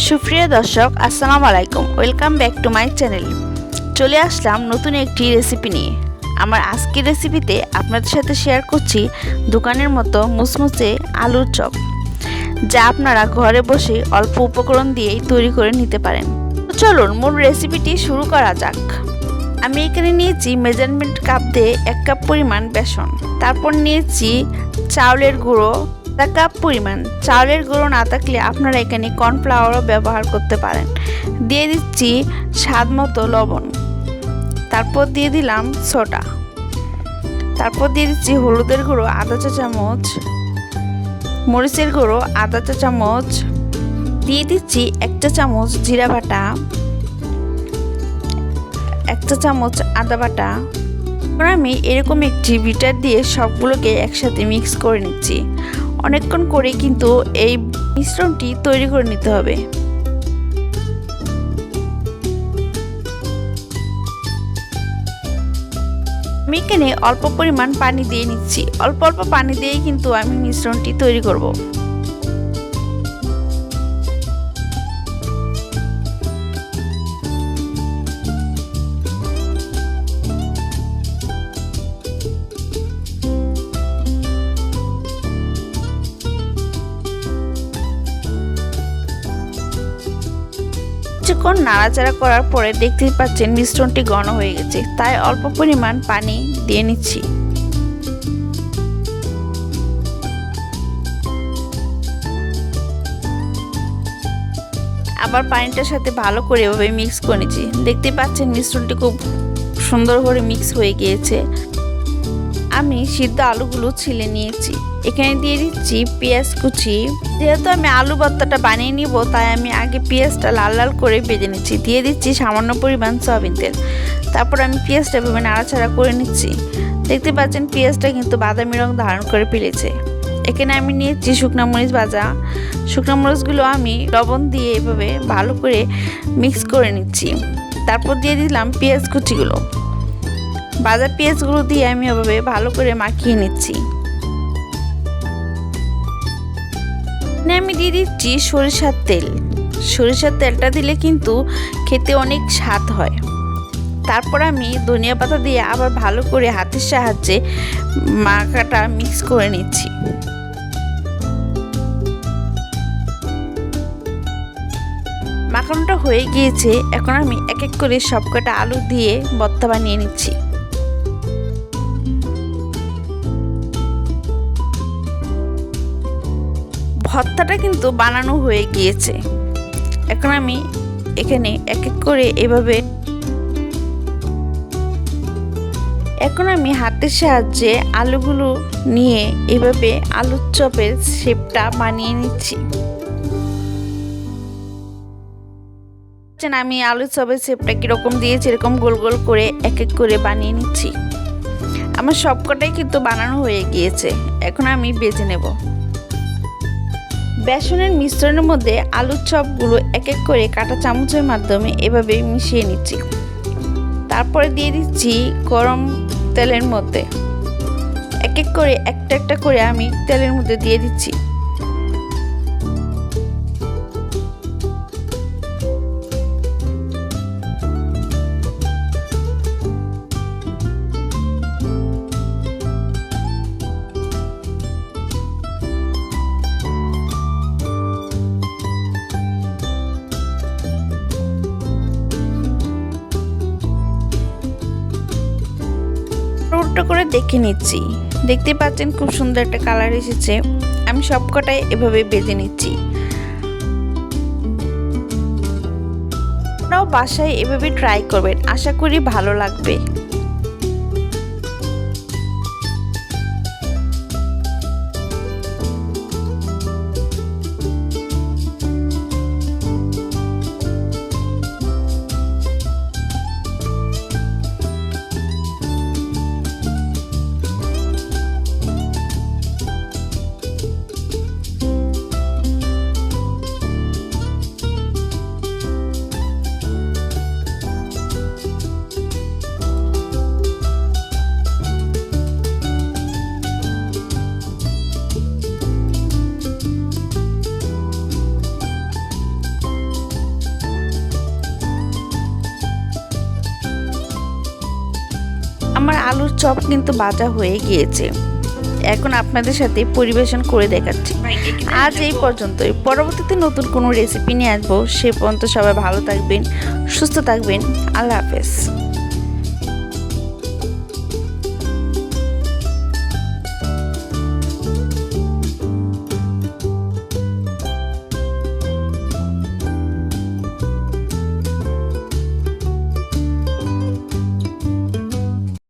সুপ্রিয় দর্শক, আসসালামু আলাইকুম। Welcome back to my channel চলে আসলাম নতুন একটি রেসিপি নিয়ে। আমার আজকের রেসিপিতে আপনাদের সাথে শেয়ার করছি দোকানের মতো মুসমুসে আলুর চপ, যা আপনারা ঘরে বসে অল্প উপকরণ দিয়েই তৈরি করে নিতে পারেন। চলুন, মূল রেসিপিটি শুরু করা যাক। আমি এখানে নিয়েছি মেজারমেন্ট কাপ দিয়ে এক কাপ পরিমাণ বেসন। তারপর নিয়েছি চাউলের গুঁড়ো আধা কাপ পরিমাণ। চাউলের গুঁড়ো না থাকলে আপনারা এখানে কর্নফ্লাওয়ারও ব্যবহার করতে পারেন। দিয়ে দিচ্ছি স্বাদ মতো লবণ। তারপর দিয়ে দিলাম সোডা। তারপর দিয়ে দিচ্ছি হলুদের গুঁড়ো আধা চা চামচ, মরিচের গুঁড়ো আধা চা চামচ, দিয়ে দিচ্ছি একটা চামচ জিরা বাটা একটা চামচ আদা বাটা। আমি এরকম একটি বিটার দিয়ে সবগুলোকে একসাথে মিক্স করে নিচ্ছি। অনেকক্ষণ করে কিন্তু এই মিশ্রণটি তৈরি করে নিতে হবে। আমি এখানে অল্প পরিমাণ পানি দিয়ে নিচ্ছি। অল্প অল্প পানি দিয়েই কিন্তু আমি মিশ্রণটি তৈরি করব। কিছুক্ষণ নাড়াচাড়া করার পরে দেখতেই পাচ্ছেন মিশ্রণটি ঘন হয়ে গেছে। তাই অল্প পরিমাণ পানি দিয়ে নিচ্ছি। আবার পানিটার সাথে ভালো করে এভাবে মিক্স করে দেখতে পাচ্ছেন মিশ্রণটি খুব সুন্দর করে মিক্স হয়ে গিয়েছে। আমি সিদ্ধ আলুগুলো ছিলে নিয়েছি। এখানে দিয়ে দিচ্ছি পেঁয়াজ কুচি। যেহেতু আমি আলু ভর্তাটা বানিয়ে নিব, তাই আমি আগে পেঁয়াজটা লাল লাল করে ভেজে নিচ্ছি। দিয়ে দিচ্ছি সামান্য পরিমাণ সয়াবিন তেল। তারপর আমি পেঁয়াজটা এভাবে নাড়াচাড়া করে নিচ্ছি। দেখতে পাচ্ছেন পেঁয়াজটা কিন্তু বাদামি রং ধারণ করে ফেলেছে। এখানে আমি নিয়েছি শুকনো মরিচ ভাজা। শুকনো মরিচগুলো আমি লবণ দিয়ে এভাবে ভালো করে মিক্স করে নিচ্ছি। তারপর দিয়ে দিলাম পেঁয়াজ কুচিগুলো। বাজার পেঁয়াজগুলো দিয়ে আমি ওভাবে ভালো করে মাখিয়ে নিচ্ছি। আমি দিয়ে দিচ্ছি সরিষার তেল। সরিষার তেলটা দিলে কিন্তু খেতে অনেক স্বাদ হয়। তারপর আমি ধনিয়া পাতা দিয়ে আবার ভালো করে হাতের সাহায্যে মাখাটা মিক্স করে নিচ্ছি। মাখানোটা হয়ে গিয়েছে। এখন আমি এক এক করে সবকটা আলু দিয়ে বত্তা বানিয়ে নিচ্ছি। ভর্তাটা কিন্তু বানানো হয়ে গিয়েছে। এখন আমি এখানে এক এক করে এভাবে এখন আমি হাতের সাহায্যে আলুগুলো নিয়ে এভাবে আলুর চপের শেপটা বানিয়ে নিচ্ছি। আমি আলুর চপের শেপটা কীরকম দিয়েছি, এরকম গোল গোল করে এক এক করে বানিয়ে নিচ্ছি। আমার সবকটাই কিন্তু বানানো হয়ে গিয়েছে। এখন আমি বেজে নেব। বেসনের মিশ্রণের মধ্যে আলুর চপগুলো এক এক করে কাটা চামচের মাধ্যমে এভাবে মিশিয়ে নিচ্ছি। তারপরে দিয়ে দিচ্ছি গরম তেলের মধ্যে। এক এক করে একটা একটা করে আমি তেলের মধ্যে দিয়ে দিচ্ছি। উল্টো করে দেখে নিচ্ছি। দেখতে পাচ্ছেন খুব সুন্দর একটা কালার এসেছে। আমি সবকটাই এভাবে বেজে নিচ্ছি। আপনারাও বাসায় এভাবে ট্রাই করবেন। আশা করি ভালো লাগবে। আলুর চপ কিন্তু বাজা হয়ে গিয়েছে। এখন আপনাদের সাথে পরিবেশন করে দেখাচ্ছি। আজ এই পর্যন্তই। পরবর্তীতে নতুন কোনো রেসিপি নিয়ে আসব। সে পর্যন্ত সবাই ভালো থাকবেন সুস্থ থাকবেন। আল্লাহ হাফেজ।